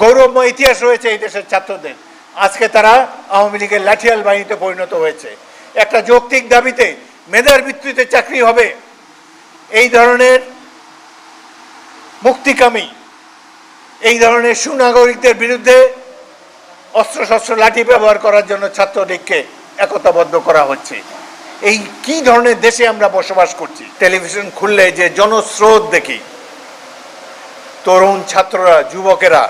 গৌরবময় ইতিহাস রয়েছে এই দেশের ছাত্রদের। আজকে তারা আওয়ামী লীগের লাঠিয়াল বাহিনীতে পরিণত হয়েছে। একটা যৌক্তিক দাবিতে মেধার ভিত্তিতে চাকরি হবে। এই ধরনের মুক্তিকামী, এই ধরনের সুনাগরিকদের বিরুদ্ধে অস্ত্রশস্ত্র লাঠি ব্যবহার করার জন্য ছাত্রলীগকে একতাবদ্ধ করা হচ্ছে। এই কি ধরনের দেশে আমরা বসবাস করছি? টেলিভিশন খুললে যে জনস্রোত দেখি। তরুণ ছাত্ররা, যুবকেরা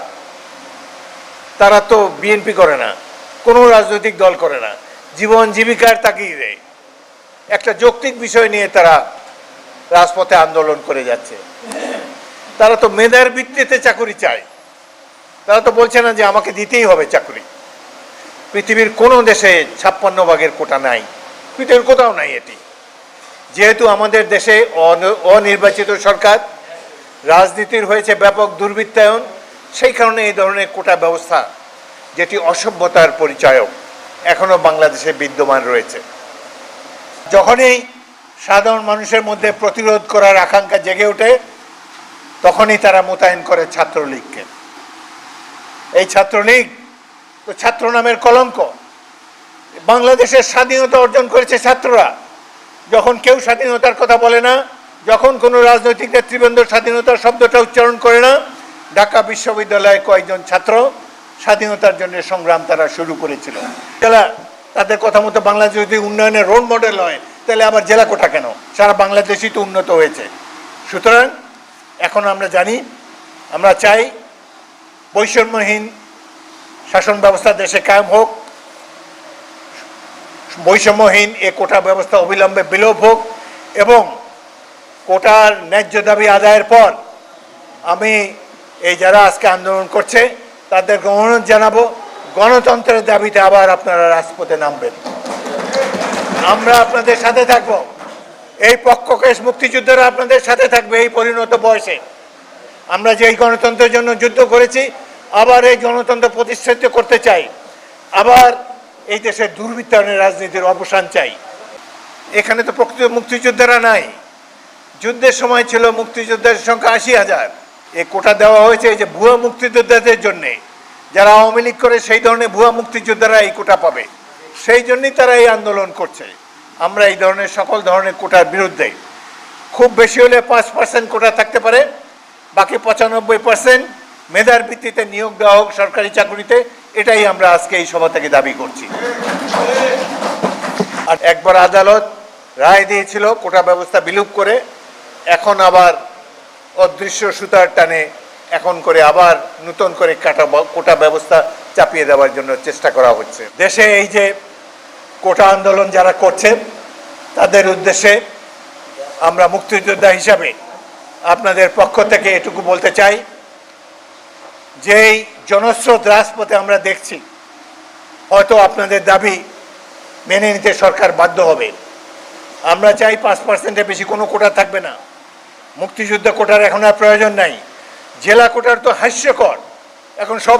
তারা তো বিএনপি করে না, কোনো রাজনৈতিক দল করে না, জীবন জীবিকার তাকিয়ে দেয়। একটা যৌক্তিক বিষয় নিয়ে তারা রাজপথে আন্দোলন করে যাচ্ছে। তারা তো মেধার ভিত্তিতে চাকরি চায়। তারা তো বলছে না যে আমাকে দিতেই হবে চাকরি। পৃথিবীর কোনো দেশে ছাপ্পান্ন ভাগের কোটা নাই, পৃথিবীর কোথাও নাই এটি। যেহেতু আমাদের দেশে অনির্বাচিত সরকার, রাজনীতির হয়েছে ব্যাপক দুর্বৃত্তায়ন সেই কারণে এই ধরনের কোটা ব্যবস্থা, যেটি অসভ্যতার পরিচয়ক এখনও বাংলাদেশে বিদ্যমান রয়েছে। যখনই সাধারণ মানুষের মধ্যে প্রতিরোধ করার আকাঙ্ক্ষা জেগে ওঠে, তখনই তারা মোতায়েন করে ছাত্রলীগকে। এই ছাত্রলীগ তো ছাত্র নামের কলঙ্ক। বাংলাদেশের স্বাধীনতা অর্জন করেছে ছাত্ররা। যখন কেউ স্বাধীনতার কথা বলে না, যখন কোনো রাজনৈতিক নেতৃবৃন্দ স্বাধীনতার শব্দটা উচ্চারণ করে না ঢাকা বিশ্ববিদ্যালয়ে কয়েকজন ছাত্র স্বাধীনতার জন্য সংগ্রাম তারা শুরু করেছিল। তারা তাদের কথা মতো বাংলাদেশ যদি উন্নয়নের রোল মডেল হয়, তাহলে আবার জেলা কোটা কেন? সারা বাংলাদেশই তো উন্নত হয়েছে। সুতরাং এখন আমরা জানি, আমরা চাই বৈষম্যহীন শাসন ব্যবস্থা দেশে কায়েম হোক, বৈষম্যহীন এ কোটা ব্যবস্থা অবিলম্বে বিলোপ হোক, এবং কোটার ন্যায্য দাবি আদায়ের পর আমি এই যারা আজকে আন্দোলন করছে, তাদেরকে অনুরোধ জানাব, গণতন্ত্রের দাবিতে আবার আপনারা রাজপথে নামবেন। আমরা আপনাদের সাথে থাকব। এই পক্ষকেশ মুক্তিযুদ্ধরা আপনাদের সাথে থাকবে এই পরিণত বয়সে। আমরা যে এই গণতন্ত্রের জন্য যুদ্ধ করেছি, আবার এই গণতন্ত্র প্রতিষ্ঠিত করতে চাই। আবার এই দেশের দুর্বৃত্তায়নের রাজনীতির অবসান চাই। এখানে তো প্রকৃত মুক্তিযোদ্ধারা নাই। যুদ্ধের সময় ছিল মুক্তিযোদ্ধার সংখ্যা আশি হাজার। এ কোটা দেওয়া হয়েছে এই যে ভুয়া মুক্তিযোদ্ধাদের জন্যে। যারা আওয়ামী লীগ করে সেই ধরনের ভুয়া মুক্তিযোদ্ধারা এই কোটা পাবে। সেই জন্যই তারা এই আন্দোলন করছে। আমরা এই ধরনের সকল ধরনের কোটার বিরুদ্ধে। খুব বেশি হলে পাঁচ পার্সেন্ট কোটা থাকতে পারে। বাকি পঁচানব্বই পার্সেন্ট মেধার ভিত্তিতে নিয়োগ দেওয়া হোক সরকারি চাকরিতে, এটাই আমরা আজকে এই সভা থেকে দাবি করছি। আর একবার আদালত রায় দিয়েছিল কোটা ব্যবস্থা বিলুপ করে। এখন আবার অদৃশ্য সুতার টানে এখন করে আবার নতুন করে কাটা কোটা ব্যবস্থা চাপিয়ে দেওয়ার জন্য চেষ্টা করা হচ্ছে। দেশে এই যে কোটা আন্দোলন যারা করছে, তাদের উদ্দেশ্যে আমরা মুক্তিযোদ্ধা হিসাবে আপনাদের পক্ষ থেকে এটুকু বলতে চাই যে এই জনস্রোত রাজপথে আমরা দেখছি, হয়তো আপনাদের দাবি মেনে নিতে সরকার বাধ্য হবে। আমরা চাই পাঁচ পার্সেন্টের বেশি কোনো কোটা থাকবে না। মুক্তিযুদ্ধ কোটার এখন আর প্রয়োজন নাই। জেলা কোটার তো হাস্যকর। এখন সব